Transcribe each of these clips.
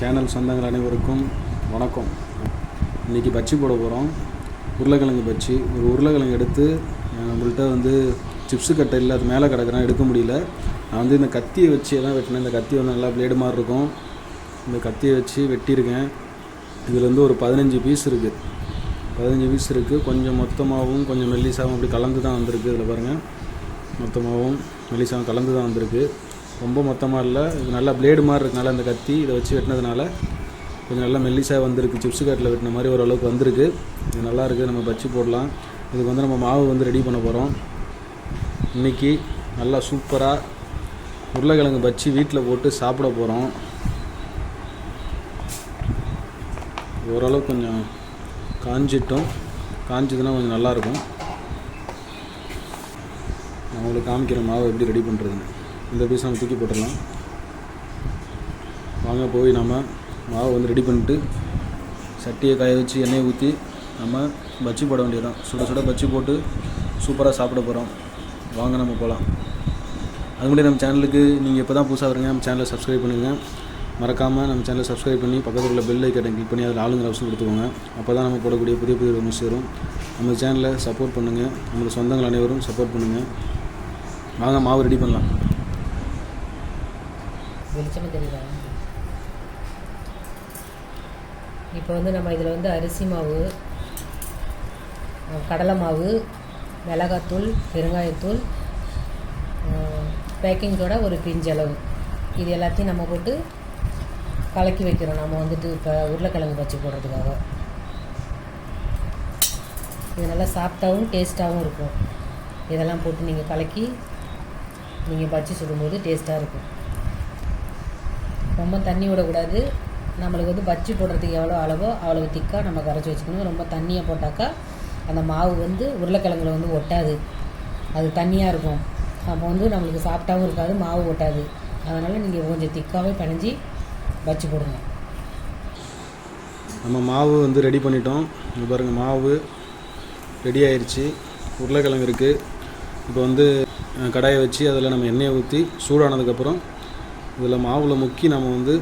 Channel சொந்தங்கள் அனைவருக்கும் வணக்கம். இன்றைக்கி பச்சி போட போகிறோம் உருளைக்கிழங்கு பச்சி ஒரு உருளைக்கிழங்கு எடுத்து நம்மள்கிட்ட வந்து சிப்ஸு கட்டை இல்லை அது மேலே கிடக்குறேன் எடுக்க முடியல. நான் வந்து இந்த கத்தியை வச்சு எல்லாம் வெட்டினேன். இந்த கத்தி வந்து நல்லா பிளேடு மாதிரி இருக்கும். இந்த கத்தியை வச்சு வெட்டியிருக்கேன். இதில் வந்து ஒரு பதினஞ்சு பீஸ் இருக்குது பதினஞ்சு பீஸ் இருக்குது கொஞ்சம் மொத்தமாகவும் கொஞ்சம் மெல்லிசாகவும் அப்படி கலந்து தான் வந்திருக்கு. இதில் பாருங்கள் மொத்தமாகவும் மெல்லிசாகவும் கலந்து தான் வந்திருக்கு. ரொம்ப மொத்தமாக இல்லை. இது நல்லா பிளேடு மாதிரி இருக்கனால இந்த கத்தி இதை வச்சு வெட்டினதுனால கொஞ்சம் நல்லா மெல்லிசாக வந்திருக்கு. சிப்ஸ் கட்டில் வெட்டின மாதிரி ஓரளவுக்கு வந்திருக்கு. இது நல்லா இருக்குது நம்ம பச்சு போடலாம். இதுக்கு வந்து நம்ம மாவு வந்து ரெடி பண்ண போகிறோம் இன்றைக்கி நல்லா சூப்பராக உருளைக்கிழங்கு பச்சி வீட்டில் போட்டு சாப்பிட போகிறோம் ஓரளவு கொஞ்சம் காஞ்சிட்டும். காஞ்சதுன்னா கொஞ்சம் நல்லாயிருக்கும் நான் உங்களுக்கு காமிக்கிற மாவு எப்படி ரெடி பண்ணுறதுன்னு இந்த பீஸ் நம்ம தூக்கி போட்டுடலாம். வாங்க போய் நம்ம மாவு வந்து ரெடி பண்ணிட்டு சட்டியை காய வச்சு எண்ணெயை ஊற்றி நம்ம பச்சி போட வேண்டியதுதான். சுட சுட பச்சி போட்டு சூப்பராக சாப்பிட போகிறோம் வாங்க நம்ம போகலாம் அது முன்னாடி நம்ம சேனலுக்கு நீங்கள் இப்போ தான் புதுசாக வரீங்க நம்ம சேனலை சப்ஸ்கிரைப் பண்ணுங்கள் மறக்காமல் நம்ம சேனலை சப்ஸ்கிரைப் பண்ணி பக்கத்தில் உள்ள பெல் ஐக்கனை கிளிக் பண்ணி அதில் ஆளுங்கிற அவசியம் கொடுத்துக்கோங்க. அப்போ தான் நம்ம போடக்கூடிய புதிய புதிய ஒன்று சேரும். நம்ம சேனலை சப்போர்ட் பண்ணுங்கள் நம்மளோட சொந்தங்கள் அனைவரும் சப்போர்ட் பண்ணுங்கள் வாங்க மாவு ரெடி பண்ணலாம். வெளிச்சமாக தெரியுதா இப்போ வந்து நம்ம இதில் வந்து அரிசி மாவு கடலை மாவு மிளகாத்தூள் பெருங்காயத்தூள் பேக்கிங் சோடா ஒரு பிஞ்சளவு இது எல்லாத்தையும் நம்ம போட்டு கலக்கி வைக்கிறோம். நம்ம வந்துட்டு இப்போ உருளைக்கிழங்கு வச்சு போடுறதுக்காக. இது நல்லா சாஃப்டாகவும் டேஸ்ட்டாகவும் இருக்கும். இதெல்லாம் போட்டு நீங்கள் கலக்கி நீங்கள் பச்சி சுடும்போது டேஸ்ட்டாக இருக்கும். ரொம்ப தண்ணி விடக்கூடாது. நம்மளுக்கு வந்து பஜ்ஜி போடுறதுக்கு எவ்வளோ அளவோ அவ்வளோ திக்காக நம்ம கரைச்சி வச்சுக்கணும். ரொம்ப தண்ணியை போட்டாக்கா அந்த மாவு வந்து உருளைக்கிழங்குல வந்து ஒட்டாது. அது தண்ணியாக இருக்கும். அப்போ வந்து நம்மளுக்கு சாப்பிட்டாவும் இருக்காது மாவு ஒட்டாது. அதனால் நீங்கள் கொஞ்சம் திக்காகவே பிணைஞ்சி பஜ்ஜி போடுங்க. நம்ம மாவு வந்து ரெடி பண்ணிட்டோம். இங்க பாருங்கள் மாவு ரெடி ஆயிடுச்சு உருளைக்கிழங்கு இருக்குது இப்போ வந்து கடாயை வச்சு அதில் நம்ம எண்ணெயை ஊற்றி சூடானதுக்கப்புறம் இதில் மாவில் முக்கி நம்ம வந்து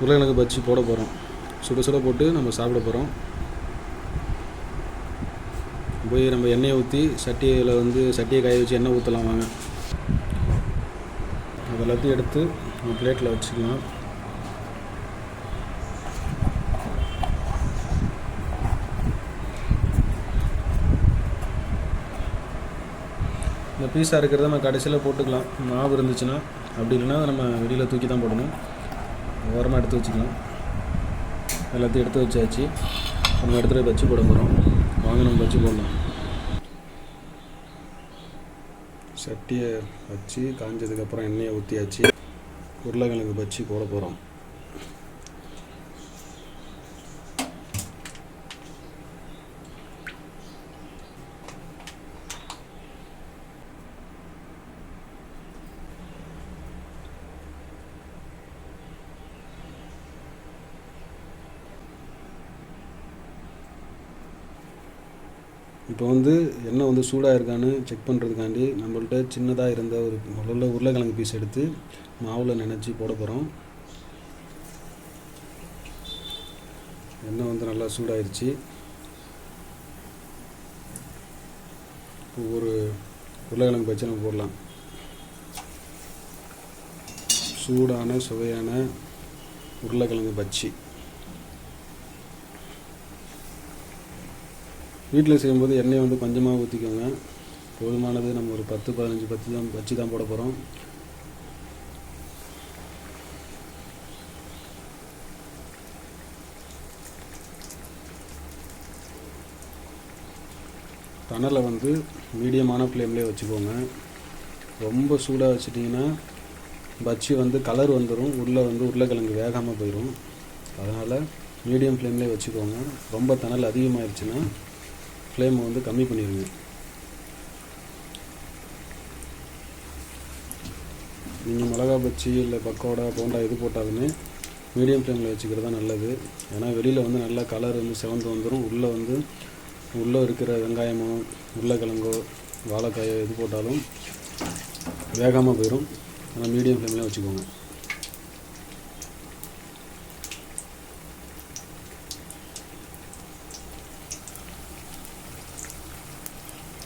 உருளைக்கிழங்கு பஜ்ஜி போட போகிறோம் சுட சுட போட்டு நம்ம சாப்பிட போகிறோம் போய் நம்ம எண்ணெயை ஊற்றி சட்டியில் வந்து சட்டியை காய வச்சு எண்ணெய் ஊற்றலாம் வாங்க. அது எல்லாத்தையும் எடுத்து நம்ம பிளேட்டில் வச்சுக்கலாம். இந்த பீஸாக இருக்கிறத நம்ம கடைசியில் போட்டுக்கலாம். மாவு இருந்துச்சுன்னா அப்படி இல்லைன்னா நம்ம வெளியில் தூக்கி தான் போடணும். ஓரமாக எடுத்து வச்சுக்கலாம். எல்லாத்தையும் எடுத்து வச்சாச்சு. நம்ம இடத்துல வச்சு போட போகிறோம் வாங்க நம்ம வச்சு போடலாம். சட்டியை வச்சு காஞ்சதுக்கப்புறம் எண்ணெயை ஊற்றியாச்சு உருளைக்கிழங்கு வச்சு போட போகிறோம் இப்போ வந்து எண்ணெய் வந்து சூடாக இருக்கான்னு செக் பண்ணுறதுக்காண்டி நம்மள்ட்ட சின்னதாக இருந்த ஒரு உள்ள உருளைக்கிழங்கு பீஸ் எடுத்து மாவில் நினச்சி போட போகிறோம் எண்ணெய் வந்து நல்லா சூடாயிருச்சு. ஒரு உருளைக்கிழங்கு பச்சை நம்ம போடலாம். சூடான சுவையான உருளைக்கிழங்கு பச்சி வீட்டில் செய்யும்போது எண்ணெய் வந்து கொஞ்சமாக ஊற்றிக்கோங்க போதுமானது நம்ம ஒரு பத்து பதினஞ்சு பத்து தான் வச்சு தான் போட போகிறோம் தணலை வந்து மீடியமான ஃப்ளேம்லேயே வச்சுக்கோங்க. ரொம்ப சூடாக வச்சிட்டிங்கன்னா பச்சி வந்து கலர் வந்துடும் உள்ளே வந்து உருளைக்கிழங்கு வேகாமல் போயிடும் அதனால் மீடியம் ஃப்ளேம்லேயே வச்சுக்கோங்க. ரொம்ப தணல் அதிகமாகிடுச்சுன்னா ஃப்ளேமை வந்து கம்மி பண்ணிடுங்க நீங்கள் மிளகா பச்சி இல்லை பக்கோடா போண்டா எது போட்டாலுமே மீடியம் ஃப்ளேமில் வச்சுக்கிறது தான் நல்லது. ஏன்னா வெளியில் வந்து நல்லா கலர் வந்து செவந்து வந்துடும் உள்ளே வந்து உள்ளே இருக்கிற வெங்காயமோ உருளைக்கிழங்கோ வாழைக்காயோ எது போட்டாலும் வேகாமல் போயிடும் ஆனால் மீடியம் ஃப்ளேம்லேயே வச்சுக்கோங்க.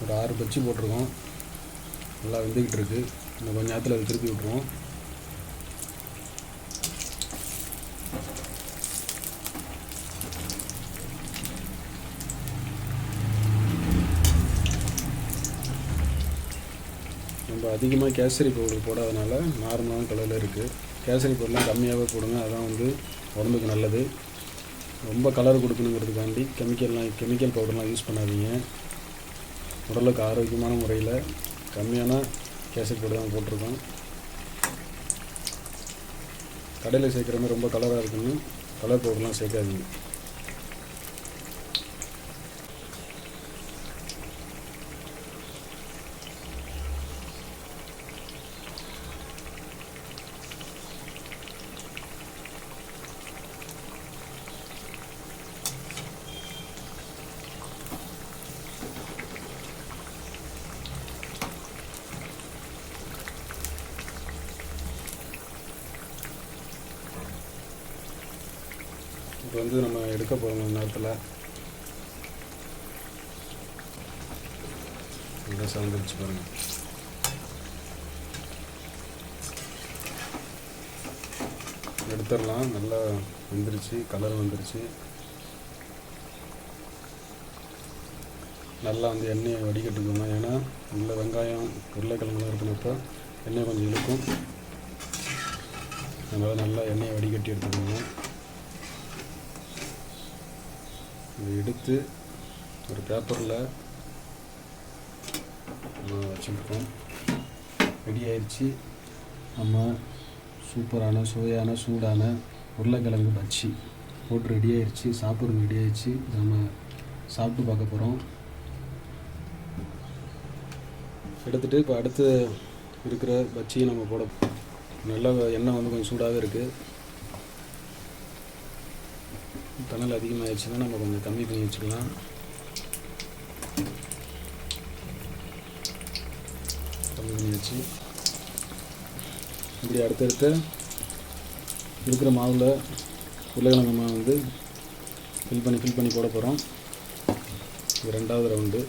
ஒரு ஆறு பச்சு போட்டிருக்கோம். நல்லா வெந்துக்கிட்டு இருக்கு. இன்னும் கொஞ்சம் நேரத்தில் அதை திருப்பி விட்ருவோம் நம்ம அதிகமாக கேசரி பவுடர் போடாதனால நார்மலான கலரில் இருக்குது கேசரி பவுடர்லாம் கம்மியாகவே போடுங்க. அதான் வந்து உடம்புக்கு நல்லது. ரொம்ப கலர் கொடுக்கணுங்கிறதுக்காண்டி கெமிக்கல்லாம் கெமிக்கல் பவுடர்லாம் யூஸ் பண்ணாதீங்க. உடலுக்கு ஆரோக்கியமான முறையில் கம்மியான கேசரி போட்டு தான் போட்டிருக்கோம். கடையில் சேர்க்குற மாதிரி ரொம்ப கலராக இருக்குன்னு கலர் பவுடர்லாம் சேர்க்காதீங்க. வந்து நம்ம எடுக்க போகிறோம் இந்த நேரத்தில். நல்லா சவுந்துருச்சு பாருங்கள் எடுத்துடலாம். நல்லா வந்துருச்சு. கலர் வந்துருச்சு. நல்லா வந்து எண்ணெயை வடிகட்டுக்கணும் ஏன்னா உள்ள வெங்காயம் உருளைக்கிழங்குலாம் இருக்கிறப்ப எண்ணெய் கொஞ்சம் இழுக்கும். அதனால் நல்லா எண்ணெயை வடிகட்டி எடுத்துக்கணும் இதை எடுத்து ஒரு பேப்பரில் வச்சுருக்கோம். ரெடி ஆயிடுச்சு. நம்ம சூப்பரான சுவையான சூடான உருளைக்கிழங்கு பச்சி போட்டு ரெடி ஆயிடுச்சு. சாப்பிட்றது ரெடி ஆயிடுச்சு. நம்ம சாப்பிட்டு பார்க்க போகிறோம். எடுத்துகிட்டு இப்போ அடுத்து இருக்கிற பச்சியை நம்ம போட நல்லா எண்ணெய் வந்து கொஞ்சம் சூடாகவே இருக்குது தணல் அதிகமாகிடுச்சுன்னா நம்ம கொஞ்சம் கம்மி பண்ணி வச்சுக்கலாம். கம்மி பண்ணி வச்சு. இப்படி அடுத்தடுத்து இருக்கிற மாவில் உருளைக்கிழங்கு மாவு வந்து ஃபில் பண்ணி ஃபில் பண்ணி போட போகிறோம் இது ரெண்டாவது ரவுண்டு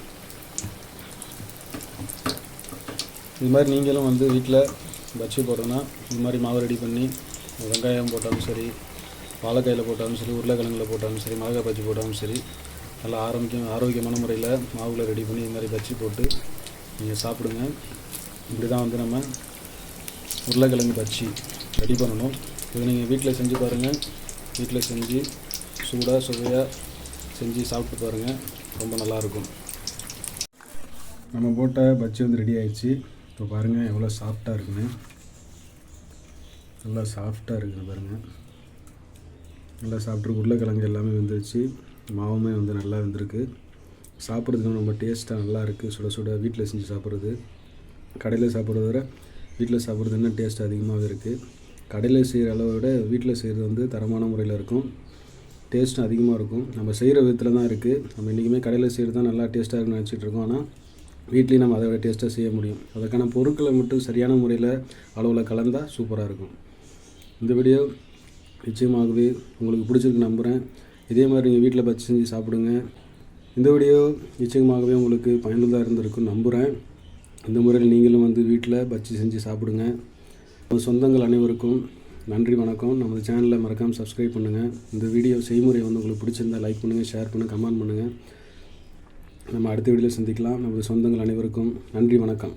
இது மாதிரி நீங்களும் வந்து வீட்டில் பச்சு போடுறோன்னா இது மாதிரி மாவு ரெடி பண்ணி வெங்காயம் போட்டாலும் சரி வாழைக்காயில் போட்டாலும் சரி உருளைக்கிழங்குல போட்டாலும் சரி மிளகாய் பஜ்ஜி போட்டாலும் சரி நல்லா ஆரோக்கியம் ஆரோக்கியமான முறையில் மாவில் ரெடி பண்ணி இது மாதிரி பஜ்ஜி போட்டு நீங்கள் சாப்பிடுங்க. இப்படி தான் வந்து நம்ம உருளைக்கிழங்கு பஜ்ஜி ரெடி பண்ணணும். இதை நீங்கள் வீட்டில் செஞ்சு பாருங்கள் வீட்டில் செஞ்சு சூடாக சுவையாக செஞ்சு சாப்பிட்டு பாருங்கள் ரொம்ப நல்லாயிருக்கும் நம்ம போட்ட பஜ்ஜி வந்து ரெடி ஆயிடுச்சு. இப்போ பாருங்கள் எவ்வளோ சாஃப்டாக இருக்குன்னு. நல்லா சாஃப்டாக இருக்குது பாருங்கள் நல்லா சாப்பிட்ருக்கு உருளைக்கிழங்கு எல்லாமே வந்துருச்சு. மாவுமே வந்து நல்லா வந்திருக்கு. சாப்பிட்றதுக்கு ரொம்ப டேஸ்ட்டாக நல்லா இருக்குது சுட சுட வீட்டில் செஞ்சு சாப்பிட்றது. கடையில் சாப்பிட்றத விட வீட்டில் சாப்பிட்றது இன்னும் டேஸ்ட் அதிகமாகவே இருக்குது கடையில் செய்கிற அளவை விட வீட்டில் செய்கிறது வந்து தரமான முறையில் இருக்கும். டேஸ்ட்டும் அதிகமாக இருக்கும். நம்ம செய்கிற விதத்தில் தான் இருக்குது நம்ம இன்றைக்குமே கடையில் செய்கிறது தான் நல்லா டேஸ்ட்டாக இருக்குன்னு நினச்சிட்டு இருக்கோம். ஆனால் வீட்லேயும் நம்ம அதை விட டேஸ்ட்டாக செய்ய முடியும். அதற்கான பொருட்களை மட்டும் சரியான முறையில் அளவில் கலந்தால் சூப்பராக இருக்கும். இந்த வீடியோ நிச்சயமாகவே உங்களுக்கு பிடிச்சிருக்கு நம்புகிறேன் இதே மாதிரி நீங்கள் வீட்டில் பச்சு செஞ்சு சாப்பிடுங்க. இந்த வீடியோ நிச்சயமாகவே உங்களுக்கு பயனுள்ளதாக இருந்திருக்கும் நம்புகிறேன் இந்த முறையில் நீங்களும் வந்து வீட்டில் பச்சு செஞ்சு சாப்பிடுங்க. நம்ம சொந்தங்கள் அனைவருக்கும் நன்றி வணக்கம். நமது சேனலை மறக்காமல் சப்ஸ்கிரைப் பண்ணுங்கள் இந்த வீடியோ செய்முறை வந்து உங்களுக்கு பிடிச்சிருந்தா லைக் பண்ணுங்கள் ஷேர் பண்ணுங்கள் கமெண்ட் பண்ணுங்கள் நம்ம அடுத்த வீடியோவில் சந்திக்கலாம். நமது சொந்தங்கள் அனைவருக்கும் நன்றி வணக்கம்.